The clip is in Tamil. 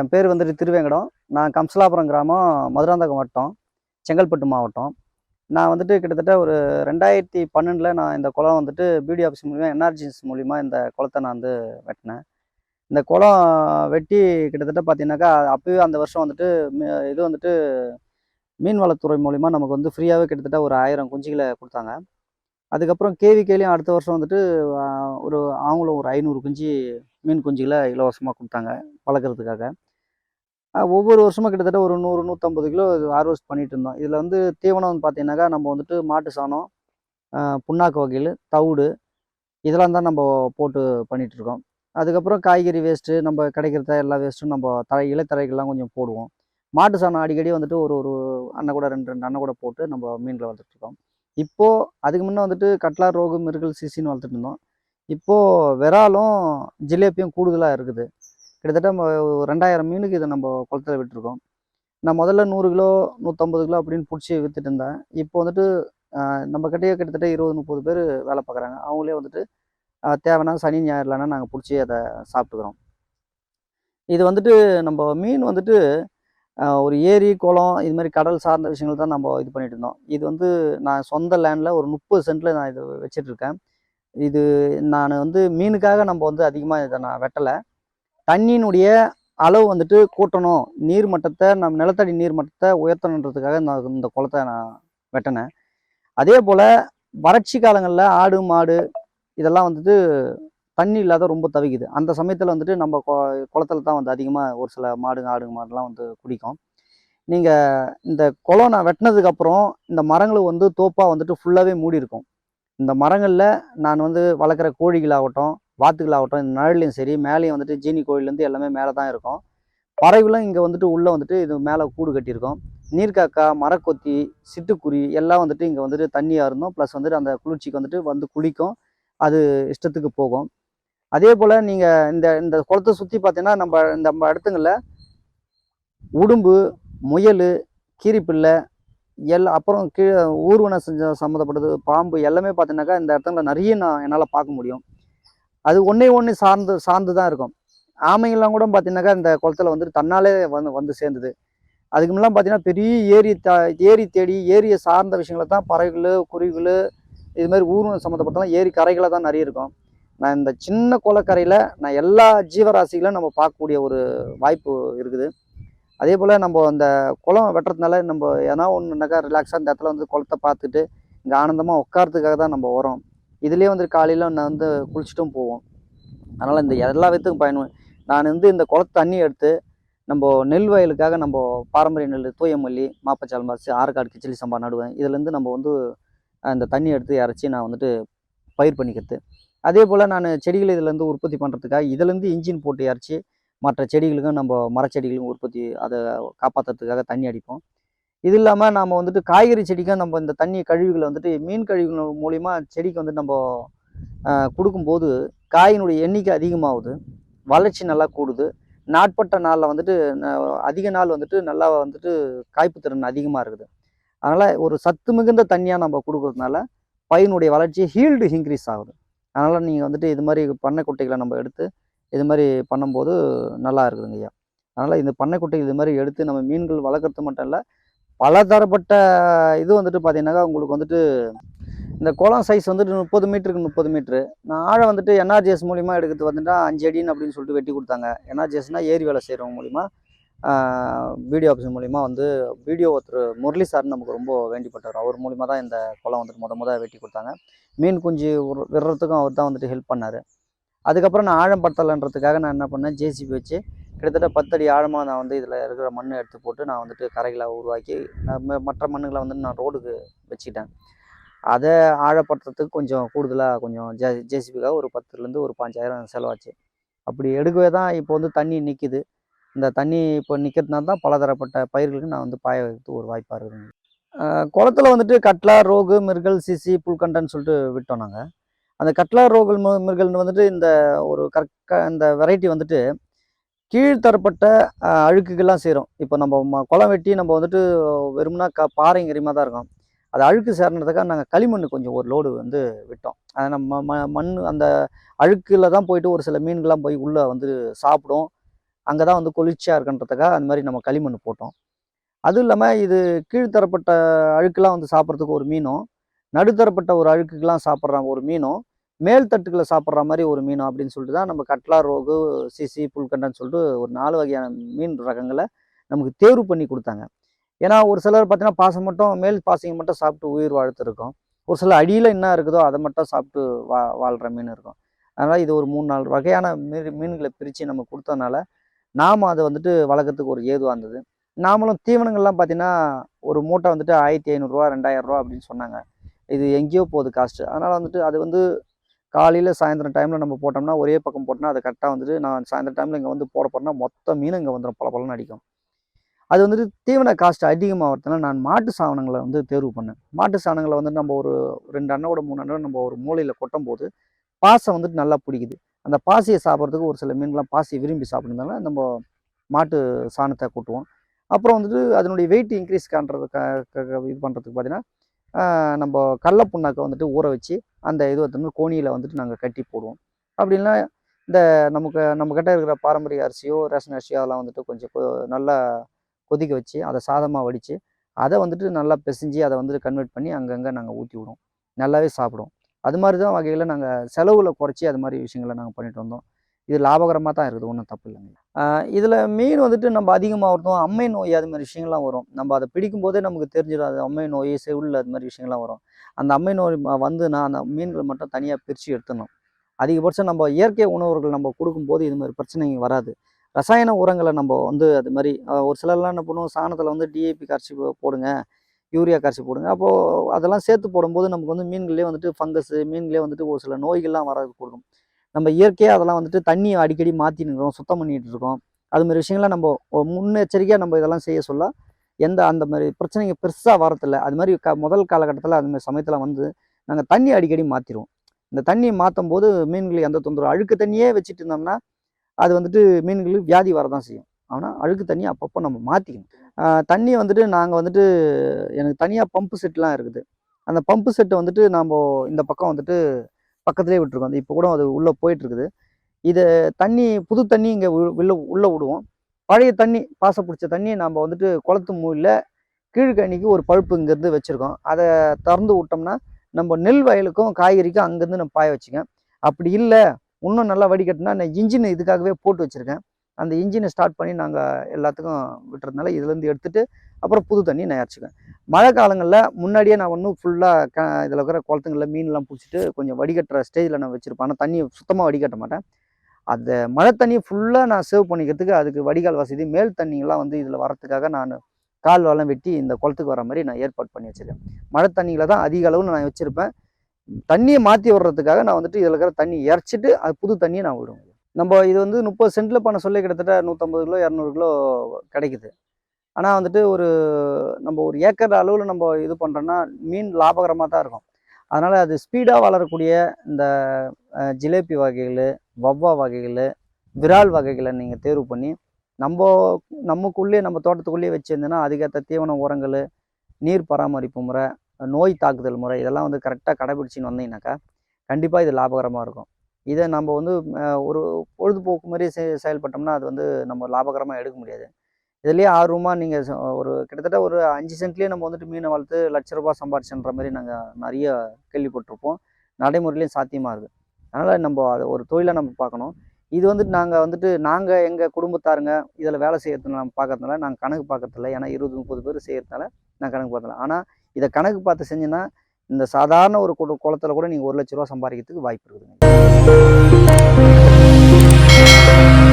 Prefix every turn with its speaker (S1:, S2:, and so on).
S1: என் பேர் வந்துட்டு திருவேங்கடம். நான் கம்சலாபுரம் கிராமம் மதுராந்தகம் வட்டம் செங்கல்பட்டு மாவட்டம். நான் வந்துட்டு கிட்டத்தட்ட ஒரு ரெண்டாயிரத்தி பன்னெண்டில் நான் இந்த குளம் வந்துட்டு பிடி ஆஃபீஸ் மூலிமா என்ஆர்ஜிஎஸ் மூலிமா இந்த குளத்தை நான் வந்து வெட்டினேன். இந்த குளம் வெட்டி கிட்டத்தட்ட பார்த்தீங்கன்னாக்கா அப்போயே அந்த வருஷம் வந்துட்டு இது வந்துட்டு மீன்வளத்துறை மூலிமா நமக்கு வந்து ஃப்ரீயாகவே கிட்டத்தட்ட ஒரு ஆயிரம் குஞ்சுகளை கொடுத்தாங்க. அதுக்கப்புறம் கேவிகேலையும் அடுத்த வருஷம் வந்துட்டு ஒரு அவங்களும் ஒரு ஐநூறு குஞ்சு மீன் குஞ்சுகளை இலவசமாக கொடுத்தாங்க வளர்க்குறதுக்காக. ஒவ்வொரு வருஷமும் கிட்டத்தட்ட ஒரு நூறு நூற்றம்பது கிலோ ஹார்வெஸ்ட் பண்ணிட்டு இருந்தோம். இதில் வந்து தீவனம் வந்து பார்த்தீங்கன்னாக்கா நம்ம வந்துட்டு மாட்டு சாணம் புண்ணாக்கு வகையில் தவிடு இதெல்லாம் தான் நம்ம போட்டு பண்ணிகிட்ருக்கோம் இருக்கோம். அதுக்கப்புறம் காய்கறி வேஸ்ட்டு நம்ம கிடைக்கிறத எல்லா வேஸ்ட்டும் நம்ம தழை இலைத்தழைகள்லாம் கொஞ்சம் போடுவோம். மாட்டு சாணம் அடிக்கடி வந்துட்டு ஒரு ஒரு அன்னை கூட ரெண்டு ரெண்டு அன்னை கூட போட்டு நம்ம மீன்களை வளர்த்துட்ருக்கோம் இப்போது அதுக்கு முன்னே வந்துட்டு கட்லா ரோகு மிருகல் சிசின்னு வளர்த்துட்டு இருந்தோம். இப்போது விராலும் ஜிலேபியும் கூடுதலாக இருக்குது. கிட்டத்தட்ட ஒரு ரெண்டாயிரம் மீனுக்கு இதை நம்ம குளத்துல விட்டுருக்கோம். நான் முதல்ல நூறு கிலோ நூற்றம்பது கிலோ அப்படின்னு பிடிச்சி விற்றுட்டு இருந்தேன். இப்போ வந்துட்டு நம்ம கிட்டேயே கிட்டத்தட்ட இருபது முப்பது பேர் வேலை பார்க்குறாங்க. அவங்களே வந்துட்டு தேவைன்னா சனி ஞாயிறுலனா நாங்கள் பிடிச்சி அதை சாப்பிட்டுக்கிறோம். இது வந்துட்டு நம்ம மீன் வந்துட்டு ஒரு ஏரி குளம் இது மாதிரி கடல் சார்ந்த விஷயங்கள் தான் நம்ம இது பண்ணிட்டு இருந்தோம். இது வந்து நான் சொந்த லேண்டில் ஒரு முப்பது சென்ட்டில் நான் இது வச்சிட்ருக்கேன் இது நான் வந்து மீனுக்காக நம்ம வந்து அதிகமாக இதை நான் வெட்டலை. தண்ணியினுடைய அளவு வந்துட்டு கூட்டணும். நீர் மட்டத்தை நம்ம நிலத்தடி நீர் மட்டத்தை உயர்த்தணுன்றதுக்காக நான் இந்த குளத்தை நான் வெட்டினேன். அதே போல் வறட்சி காலங்களில் ஆடு மாடு இதெல்லாம் வந்துட்டு தண்ணி இல்லாத ரொம்ப தவிக்குது. அந்த சமயத்தில் வந்துட்டு நம்ம கொ- குளத்துல தான் வந்து அதிகமாக ஒரு சில மாடுங்க ஆடுங்க மாடுலாம் வந்து குடிக்கும். நீங்கள் இந்த குளம் நான் வெட்டினதுக்கப்புறம் இந்த மரங்கள் வந்து தோப்பாக வந்துட்டு ஃபுல்லாகவே மூடி இருக்கும் இந்த மரங்களில் நான் வந்து வளர்க்குற கோழிகளாகட்டும் வாத்துகளாகட்டும் இந்த நிழல்லையும் சரி மேலேயும் வந்துட்டு ஜீனி கோழிலேருந்து எல்லாமே மேலே தான் இருக்கும். பறவைகளும் இங்கே வந்துட்டு உள்ளே வந்துட்டு இது மேலே கூடு கட்டியிருக்கோம். நீர்க்காக்கா மரக்கொத்தி சிட்டுக்குருவி எல்லாம் வந்துட்டு இங்கே வந்துட்டு தண்ணியாக இருந்தோம் ப்ளஸ் வந்துட்டு அந்த குளிர்ச்சிக்கு வந்துட்டு வந்து குளிக்கும். அது இஷ்டத்துக்கு போகும். அதே போல் நீங்கள் இந்த இந்த குளத்தை சுற்றி பார்த்தீங்கன்னா நம்ம இந்த நம்ம இடத்துங்களில் உடும்பு முயல் கீரிப்பிள்ளை எல்லாம் அப்புறம் கீழே ஊர்வன செஞ்ச சம்மந்தப்பட்டது பாம்பு எல்லாமே பார்த்தீங்கன்னாக்கா இந்த இடத்துல நிறைய நான் என்னால் பார்க்க முடியும். அது ஒன்றே ஒன்று சார்ந்து சார்ந்து தான் இருக்கும். ஆமைங்கள்லாம் கூட பார்த்தீங்கன்னாக்கா இந்த குளத்துல வந்துட்டு தன்னாலே வந்து வந்து சேர்ந்தது. அதுக்கு முன்னெல்லாம் பார்த்தீங்கன்னா பெரிய ஏரி த ஏரி தேடி ஏரியை சார்ந்த விஷயங்களை தான் பறவைகள் குருவிகள் இது மாதிரி ஊர்வன சம்மந்தப்பட்டலாம் ஏரி கரைகளை தான் நிறைய இருக்கும். நான் இந்த சின்ன குளக்கரையில் நான் எல்லா ஜீவராசிகளும் நம்ம பார்க்கக்கூடிய ஒரு வாய்ப்பு இருக்குது. அதே போல் நம்ம அந்த குளம் வெட்டுறதுனால நம்ம எதனா ஒன்றுனாக்கா ரிலாக்ஸாக அந்த இடத்துல வந்து குளத்தை பார்த்துட்டு இங்கே ஆனந்தமாக உட்காரத்துக்காக தான் நம்ம வரோம் இதுலேயே வந்து காலையில் நான் வந்து குளிச்சுட்டும் போவோம். அதனால் இந்த எல்லா விதத்துக்கும் பயணம் நான் வந்து இந்த குளத்து தண்ணி எடுத்து நம்ம நெல் வயலுக்காக நம்ம பாரம்பரிய நெல் தூயமல்லி மாப்பச்சால் மாசு ஆற்காடு கிச்சிலி சம்பா நடுவேன். இதுலேருந்து நம்ம வந்து அந்த இந்த தண்ணி எடுத்து இறச்சி நான் வந்துட்டு பயிர் பண்ணிக்கிறது. அதே போல் நான் செடிகளை இதுலேருந்து உற்பத்தி பண்ணுறதுக்காக இதுலேருந்து இன்ஜின் போட்டு இறச்சி மற்ற செடிகளுக்கும் நம்ம மரச்செடிகளுக்கும் உற்பத்தி அதை காப்பாற்றுறதுக்காக தண்ணி அடிப்போம். இது இல்லாமல் நம்ம வந்துட்டு காய்கறி செடிக்கும் நம்ம இந்த தண்ணி கழிவுகளை வந்துட்டு மீன் கழிவுகள் மூலிமா செடிக்கு வந்து நம்ம கொடுக்கும்போது காயினுடைய எண்ணிக்கை அதிகமாகுது. வளர்ச்சி நல்லா கூடுது. நாட்பட்ட நாளில் வந்துட்டு அதிக நாள் வந்துட்டு நல்லா வந்துட்டு காய்ப்பு திறன் அதிகமாக இருக்குது. அதனால் ஒரு சத்து மிகுந்த தண்ணியாக நம்ம கொடுக்கறதுனால பயினுடைய வளர்ச்சி ஹீல்டு இன்க்ரீஸ் ஆகுது. அதனால் நீங்கள் வந்துட்டு இது மாதிரி பண்ணை குட்டைகளை நம்ம எடுத்து இது மாதிரி பண்ணும்போது நல்லா இருக்குதுங்க ஐயா. அதனால் இந்த பண்ணைக்குட்டை இது மாதிரி எடுத்து நம்ம மீன்கள் வளர்க்குறது மட்டும் இல்லை பலதரப்பட்ட இது வந்துட்டு பார்த்தீங்கன்னாக்கா உங்களுக்கு வந்துட்டு இந்த குளம் சைஸ் வந்துட்டு முப்பது மீட்டருக்கு முப்பது மீட்ரு நான் ஆழம் வந்துட்டு என்ஆர்ஜிஎஸ் மூலிமா எடுக்கிறது வந்துட்டால் அஞ்சு அடின்னு அப்படின்னு சொல்லிட்டு வெட்டி கொடுத்தாங்க. என்ஆர்ஜிஎஸ்னால் ஏரி வேலை செய்கிறவங்க மூலிமா வீடியோ ஆஃபீஸ் மூலிமா வந்து வீடியோ ஒருத்தர் முரளி சார் நமக்கு ரொம்ப வேண்டிப்பட்டார் அவர் மூலிமா தான் இந்த குளம் வந்துட்டு முத முத வெட்டி கொடுத்தாங்க. மீன் குஞ்சு விடுறதுக்கும் அவர் தான் வந்துட்டு ஹெல்ப் பண்ணார். அதுக்கப்புறம் நான் ஆழம் படுத்தலைன்றதுக்காக நான் என்ன பண்ணேன் ஜேசிபி வச்சு கிட்டத்தட்ட பத்தடி ஆழமாக நான் வந்து இதில் இருக்கிற மண்ணை எடுத்து போட்டு நான் வந்துட்டு கரைகளை உருவாக்கி நான் ம- மற்ற மண்ணுகளை வந்து நான் ரோடுக்கு வச்சுக்கிட்டேன். அதை ஆழப்படுத்துறதுக்கு கொஞ்சம் கூடுதலாக கொஞ்சம் ஜே ஜேசிபிக்காக ஒரு பத்துலேருந்து ஒரு பாஞ்சாயிரம் செலவாச்சு. அப்படி எடுக்கவே தான் இப்போ வந்து தண்ணி நிற்கிது இந்த தண்ணி இப்போ நிற்கிறதுனால தான் பலதரப்பட்ட பயிர்களுக்கு நான் வந்து பாய வைக்கிறதுக்கு ஒரு வாய்ப்பாக இருக்குதுங்க. குளத்தில் குளத்துல வந்துட்டு கட்லா ரோகு மிருகல் சிசி புல்கண்டன்னு சொல்லிட்டு விட்டோம் நாங்கள் அந்த கட்லா ரோகல் மிருகல்னு வந்துட்டு இந்த ஒரு கற்க இந்த வெரைட்டி வந்துட்டு கீழ்த்தரப்பட்ட அழுக்குகள்லாம் சேரும். இப்போ நம்ம ம- குளம் வெட்டி நம்ம வந்துட்டு வெறும்னா க பாறைங்க எரிமா தான் இருக்கும். அது அழுக்கு சேர்ந்ததுக்காக நாங்கள் களிமண் கொஞ்சம் ஒரு லோடு வந்து விட்டோம். அதை நம்ம ம மண் அந்த அழுக்கில் தான் போயிட்டு ஒரு சில மீன்கள்லாம் போய் உள்ளே வந்து சாப்பிடும். அங்கே தான் வந்து குளிர்ச்சியாக இருக்குன்றதுக்காக அந்த மாதிரி நம்ம களிமண் போட்டோம். அதுவும் இல்லாமல் இது கீழ்த்தரப்பட்ட அழுக்கெல்லாம் வந்து சாப்பிட்றதுக்கு ஒரு மீனும் நடுத்தரப்பட்ட ஒரு அழுக்குக்கெலாம் சாப்பிட்ற ஒரு மீனும் மேல் தட்டுக்களை சாப்பிட்ற மாதிரி ஒரு மீன் அப்படின்னு சொல்லிட்டு தான் நம்ம கட்லா ரோகு சிசி புல்கண்டன்னு சொல்லிட்டு ஒரு நாலு வகையான மீன் ரகங்களை நமக்கு தேர்வு பண்ணி கொடுத்தாங்க. ஏன்னா ஒரு சிலர் பார்த்தீங்கன்னா பாசம் மட்டும் மேல் பாசிங்க மட்டும் சாப்பிட்டு உயிர் வாழ்த்துருக்கோம். ஒரு சில அடியில் என்ன இருக்குதோ அதை மட்டும் சாப்பிட்டு வா வாழ்கிற மீன் இருக்கும். அதனால் இது ஒரு மூணு நாலு வகையான மீன் மீன்களை பிரித்து நம்ம கொடுத்ததுனால நாம் அதை வந்துட்டு வளர்க்கறதுக்கு ஒரு ஏதுவாக இருந்தது. நாமளும் தீவனங்கள்லாம் பார்த்தீங்கன்னா ஒரு மூட்டை வந்துட்டு ஆயிரத்தி ஐநூறுரூவா ரெண்டாயிரரூவா அப்படின்னு சொன்னாங்க. இது எங்கேயோ போகுது காஸ்ட்டு. அதனால் வந்துட்டு அது வந்து காலையில் சாயந்தரம் டைமில் நம்ம போட்டோம்னா ஒரே பக்கம் போட்டோம்னா அது கரெக்டாக வந்துட்டு நான் சாயந்தரம் டைமில் இங்கே வந்து போட போகிறேன்னா மொத்த மீன் இங்கே வந்துடும் பல பலன்னு அடிக்கும். அது வந்துட்டு தீவன காஸ்ட் அதிகமாகிறதுனால நான் மாட்டு சாணங்களை வந்து தேர்வு பண்ணேன். மாட்டு சாணங்களை வந்து நம்ம ஒரு ரெண்டு அண்ணோட மூணு அண்ணோட நம்ம ஒரு மூலையில் கொட்டும் போது பாசை வந்துட்டு நல்லா பிடிக்குது. அந்த பாசியை சாப்பிட்றதுக்கு ஒரு சில மீன்கள்லாம் பாசியை விரும்பி சாப்பிட்றதுனால நம்ம மாட்டு சாணத்தை கூட்டுவோம். அப்புறம் வந்துட்டு அதனுடைய வெயிட் இன்க்ரீஸ் காண்றது க இது பண்ணுறதுக்கு பார்த்தீங்கன்னா நம்ம கடல புண்ணாக்கை வந்துட்டு ஊற வச்சு அந்த இது வந்து கோணியில் வந்துட்டு நாங்கள் கட்டி போடுவோம். அப்படின்னா இந்த நமக்கு நம்ம கிட்ட இருக்கிற பாரம்பரிய அரிசியோ ரேஷன் அரிசியோ அதெல்லாம் வந்துட்டு கொஞ்சம் கொ- நல்லா கொதிக்க வச்சு அதை சாதமாக வடித்து அதை வந்துட்டு நல்லா பிசைஞ்சு அதை வந்துட்டு கன்வெர்ட் பண்ணி அங்கங்கே நாங்கள் ஊற்றி விடுவோம். நல்லாவே சாப்பிடுவோம் அது மாதிரி தான் வகையில் நாங்கள் செலவில் குறைச்சி அது மாதிரி விஷயங்களை நாங்கள் பண்ணிட்டு வந்தோம். இது லாபகரமாக தான் இருக்குது ஒன்றும் தப்பு இல்லைங்க. இதில் மீன் வந்துட்டு நம்ம அதிகமாக வரணும் அம்மை நோய் அது மாதிரி விஷயங்கள்லாம் வரும். நம்ம அதை பிடிக்கும் போதே நமக்கு தெரிஞ்சிடும் அது அம்மை நோய் செவில் அது மாதிரி விஷயங்கள்லாம் வரும். அந்த அம்மை நோய் வந்துன்னா அந்த மீன்கள் மட்டும் தனியாக பிரித்து எடுத்துடணும். அதிகபட்சம் நம்ம இயற்கை உணவுகள் நம்ம கொடுக்கும்போது இது மாதிரி பிரச்சனைங்க வராது. ரசாயன உரங்களை நம்ம வந்து அது மாதிரி ஒரு சிலர்லாம் என்ன பண்ணுவோம் சாணத்தில் வந்து டிஏபி கரைச்சி போடுங்க யூரியா கரைச்சி போடுங்க. அப்போது அதெல்லாம் சேர்த்து போடும்போது நமக்கு வந்து மீன்களே வந்துட்டு ஃபங்கஸ் மீன்களே வந்துட்டு ஒரு சில நோய்கள்லாம் வர கொடுக்கும். நம்ம இயற்கையாக அதெல்லாம் வந்துட்டு தண்ணி அடிக்கடி மாற்றின்னு இருக்கிறோம் சுத்தம் பண்ணிட்டு இருக்கோம். அது மாதிரி விஷயங்கள்லாம் நம்ம முன்னெச்சரிக்கையாக நம்ம இதெல்லாம் செய்ய சொல்ல எந்த அந்த மாதிரி பிரச்சனைங்க பெருசாக வரதில்லை. அது மாதிரி க முதல் காலகட்டத்தில் அது மாதிரி சமயத்தில் வந்து நாங்கள் தண்ணி அடிக்கடி மாற்றிடுவோம் இந்த தண்ணி மாற்றும் போது மீன்களுக்கு எந்த தொந்தரவு அழுக்கு தண்ணியே வச்சுட்டு இருந்தோம்னா அது வந்துட்டு மீன்களுக்கு வியாதி வரதான் செய்யும். ஆனால் அழுக்கு தண்ணி அப்பப்போ நம்ம மாற்றிக்கணும் தண்ணி வந்துட்டு நாங்கள் வந்துட்டு எனக்கு தனியாக பம்பு செட்லாம் இருக்குது. அந்த பம்பு செட்டை வந்துட்டு நம்ம இந்த பக்கம் வந்துட்டு பக்கத்துலேயே விட்டுருக்கோம். அந்த இப்போ கூட அது உள்ளே போயிட்டு இருக்குது இது தண்ணி புது தண்ணி இங்கே உள்ள உள்ளே விடுவோம். பழைய தண்ணி பாச பிடிச்ச தண்ணி நம்ம வந்துட்டு குளத்து மூலையில் கீழ்கணிக்கு ஒரு பழுப்பு இங்கேருந்து வச்சுருக்கோம். அதை திறந்து விட்டோம்னா நம்ம நெல் வயலுக்கும் காய்கறிக்கும் அங்கேருந்து நம்ம பாய வச்சுக்க. அப்படி இல்லை இன்னும் நல்லா வடிகட்டினா நான் இன்ஜின் இதுக்காகவே போட்டு வச்சுருக்கேன். அந்த இன்ஜினை ஸ்டார்ட் பண்ணி நாங்கள் எல்லாத்துக்கும் விட்டுறதுனால இதுலேருந்து எடுத்துகிட்டு அப்புறம் புது தண்ணி நான் இறச்சிக்குவேன். மழை காலங்களில் முன்னாடியே நான் ஒன்றும் ஃபுல்லாக க இதில் இருக்கிற குளத்துங்களில் மீன்லாம் பிடிச்சிட்டு கொஞ்சம் வடிகட்டுற ஸ்டேஜில் நான் வச்சுருப்பேன். ஆனால் தண்ணியை சுத்தமாக வடிகட்ட மாட்டேன். அந்த மழை தண்ணியை ஃபுல்லாக நான் சேவ் பண்ணிக்கிறதுக்கு அதுக்கு வடிகால் வசதி மேல் தண்ணிங்கெல்லாம் வந்து இதில் வரத்துக்காக நான் கால் வளம் வெட்டி இந்த குளத்துக்கு வர மாதிரி நான் ஏற்பாடு பண்ணி வச்சுருக்கேன். மழை தண்ணிகளை தான் அதிக அளவில் நான் வச்சுருப்பேன். தண்ணியை மாற்றி விடுறதுக்காக நான் வந்துட்டு இதில் இருக்கிற தண்ணி இறச்சிட்டு அது புது தண்ணியை நான் விடுவேன். நம்ம இது வந்து முப்பது சென்ட்டில் பண்ண சொல்லி கிட்டத்தட்ட நூற்றம்பது கிலோ இரநூறு கிலோ கிடைக்குது. ஆனால் வந்துட்டு ஒரு நம்ம ஒரு ஏக்கர் அளவில் நம்ம இது பண்ணுறோன்னா மீன் லாபகரமாக தான் இருக்கும். அதனால் அது ஸ்பீடாக வளரக்கூடிய இந்த ஜிலேபி வகைகள் வவ்வா வகைகள் விரால் வகைகளை நீங்கள் தேர்வு பண்ணி நம்ம நமக்குள்ளேயே நம்ம தோட்டத்துக்குள்ளேயே வச்சுருந்தோன்னா அதுக்கேற்ற தீவன உரங்கள் நீர் பராமரிப்பு முறை நோய் தாக்குதல் முறை இதெல்லாம் வந்து கரெக்டாக கடைபிடிச்சின்னு வந்தீங்கன்னாக்கா கண்டிப்பாக இது லாபகரமாக இருக்கும். இதை நம்ம வந்து ஒரு பொழுதுபோக்கு மாதிரி செ செயல்பட்டோம்னா அது வந்து நம்ம லாபகரமாக எடுக்க முடியாது. இதுலேயே ஆர்வமாக நீங்கள் ஒரு கிட்டத்தட்ட ஒரு அஞ்சு சென்ட்லேயே நம்ம வந்துட்டு மீனை வளர்த்து லட்ச ரூபா சம்பாரிச்சுன்ற மாதிரி நாங்கள் நிறைய கேள்விப்பட்டிருப்போம். நடைமுறையிலையும் சாத்தியமாக இருக்குது அதனால் நம்ம அதை ஒரு தொழிலை நம்ம பார்க்கணும். இது வந்துட்டு நாங்கள் வந்துட்டு நாங்கள் எங்கள் குடும்பத்தாருங்க இதில் வேலை செய்யறதுனால நம்ம பார்க்கறதுனால நாங்கள் கணக்கு பார்க்கறதில்ல. ஏன்னா இருபது முப்பது பேர் செய்கிறதுனால நான் கணக்கு பார்த்ததில்ல ஆனால் இதை கணக்கு பார்த்து செஞ்சேன்னா இந்த சாதாரண ஒரு குளத்தில் குளத்துல கூட நீங்கள் ஒரு லட்ச ரூபா சம்பாதிக்கிறதுக்கு வாய்ப்பு இருக்குதுங்க.